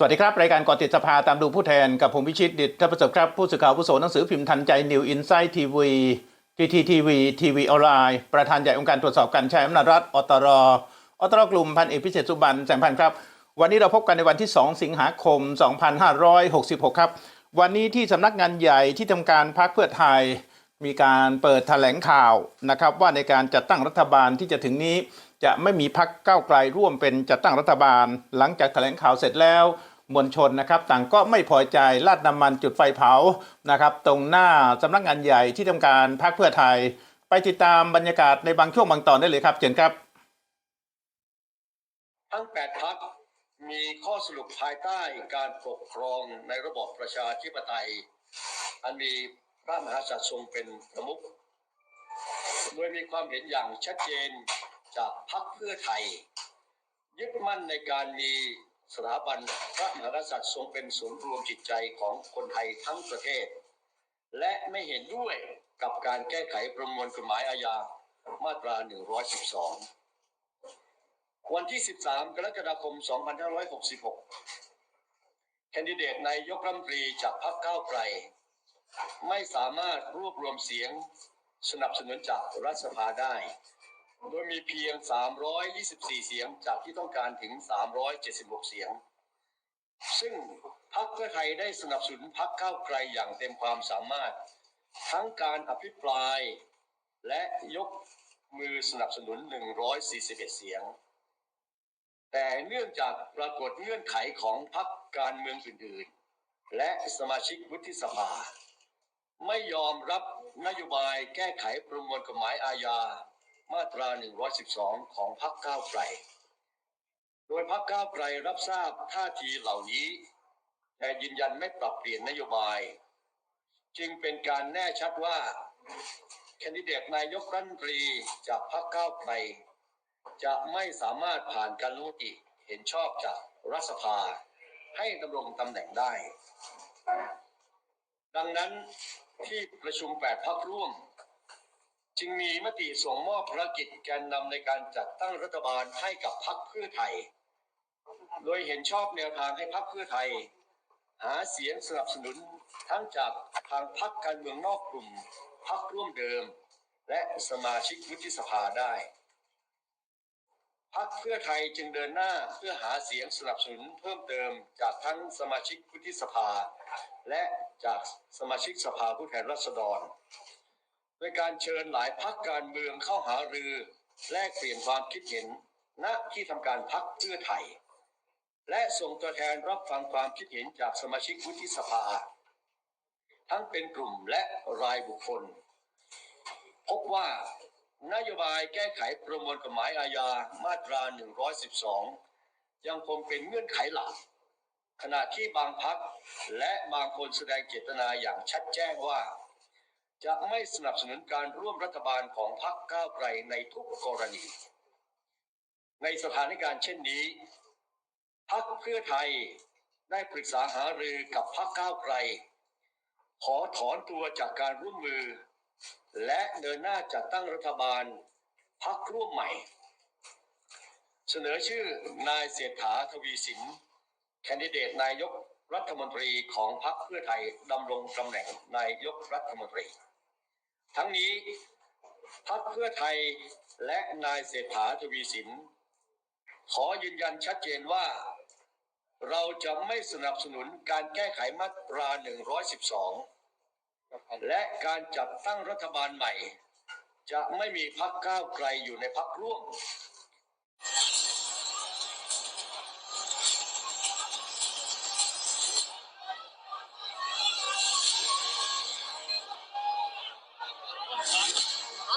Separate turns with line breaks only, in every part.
สวัสดีครับ รายการกอติดสภาตามดูผู้แทนกับผมพิชิตดิตท่านประสบครับผู้สื่อข่าวผู้โสหนังสือพิมพ์ทันใจนิวอินไซต์ทีวีทีทีทีวีทีวีออนไลน์ประธานใหญ่องค์การตรวจสอบการใช้อำนาจรัฐอตรอตรกลุ่มพันเอกพิเศษสุบันแสงพันครับ วันนี้เราพบกันในวันที่ 2 สิงหาคม 2566 ครับ วันนี้ที่สำนักงานใหญ่ที่ทำการพรรคเพื่อไทย มีการเปิดแถลงข่าวนะครับว่าในการจัดตั้งรัฐบาลที่จะถึงนี้ จะไม่มีพักก้าวไกลร่วมเป็นจัดตั้งรัฐบาล หลังจากแถลงข่าวเสร็จแล้วมวลชนนะครับต่างก็ไม่พอใจลาดน้ำมันจุดไฟเผานะครับตรงหน้าสำนักงานใหญ่ที่ทำการพรรคเพื่อไทย ไปติดตามบรรยากาศในบางช่วงบางตอนได้เลยครับเชิญครับ
ทั้ง8พักมีข้อสรุปภายใต้การปกครองในระบอบประชาธิปไตย อันมีพระมหากษัตริย์ทรงเป็นประมุขโดยมีความเห็นอย่างชัดเจน จากพักเพื่อไทย ยึดมั่นในการมีสถาบันพระมหากษัตริย์ทรงเป็นศูนย์รวมจิตใจของคนไทยทั้งประเทศ และไม่เห็นด้วยกับการแก้ไขประมวลกฎหมายอาญามาตรา 112 วันที่ 13 กรกฎาคม 2566 แคนดิเดตนายกรัฐมนตรีจากพรรคก้าวไกล ไม่สามารถรวบรวมเสียงสนับสนุนจากรัฐสภาได้ โดยมีเพียง 324 เสียงจากที่ต้องการถึง 376 เสียง ซึ่งพรรคเพื่อไทยได้สนับสนุนพรรคก้าวไกลอย่างเต็มความสามารถ ทั้งการอภิปราย และยกมือสนับสนุน 141 เสียง แต่เนื่องจากปรากฏเงื่อนไขของพรรคการเมืองอื่นๆ และสมาชิกวุฒิสภา ไม่ยอมรับนโยบายแก้ไขประมวลกฎหมายอาญา มาตรา 112 ของพรรคก้าวไกล โดยพรรคก้าวไกลรับทราบท่าทีเหล่านี้ แต่ยืนยันไม่ปรับเปลี่ยนนโยบาย จึงเป็นการแน่ชัดว่าแคนดิเดตนายกรัฐมนตรีจากพรรคก้าวไกล จะไม่สามารถผ่านการลงมติเห็นชอบจากรัฐสภาให้ดำรงตำแหน่งได้ ดังนั้นที่ประชุม 8พักร่วม จึงมีมติส่งมอบภารกิจแกนนำในการจัดตั้งรัฐบาลให้กับพักเพื่อไทย โดยเห็นชอบแนวทางให้พักเพื่อไทย หาเสียงสนับสนุนทั้งจากทางพักการเมืองนอกกลุ่มพักร่วมเดิม และสมาชิกวุฒิสภาได้พักเพื่อไทยจึงเดินหน้าเพื่อหาเสียงสนับสนุนเพิ่มเติมจากทั้งสมาชิกวุฒิสภา และจากสมาชิกสภาผู้แทนราษฎร โดยการเชิญหลายพักการเมืองเข้าหารือแลกเปลี่ยนความคิดเห็นณที่ทำการพักเพื่อไทย และส่งตัวแทนรับฟังความคิดเห็นจากสมาชิกวุฒิสภา ทั้งเป็นกลุ่มและรายบุคคล พบว่านโยบายแก้ไขประมวลกฎหมายอาญามาตรา 112 ยังคงเป็นเงื่อนไขหลัก ขณะที่บางพักและบางคนแสดงเจตนาอย่างชัดแจ้งว่า จะไม่สนับสนุนการร่วมรัฐบาลของพรรคก้าวไกลในทุกกรณี ในสถานการณ์เช่นนี้พักเพื่อไทยได้ปรึกษาหารือกับพักก้าวไกล ขอถอนตัวจากการร่วมมือ และเดินหน้าจัดตั้งรัฐบาลพักร่วมใหม่ เสนอชื่อนายเศรษฐาทวีสิน แคนดิเดตนายกรัฐมนตรีของพรรคเพื่อไทยดำรงตำแหน่งนายกรัฐมนตรี ทั้งนี้พรรคเพื่อไทยและนายเศรษฐาทวีสิน ขอยืนยันชัดเจนว่า เราจะไม่สนับสนุนการแก้ไขมาตรา 112 และการจัดตั้งรัฐบาลใหม่ จะไม่มีพักก้าวไกลอยู่ในพักร่วม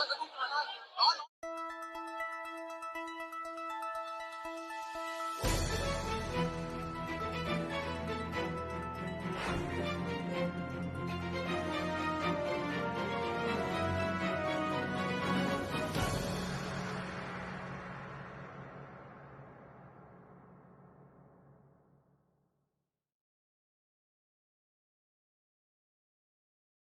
nada, nunca mais nada. Ah, não.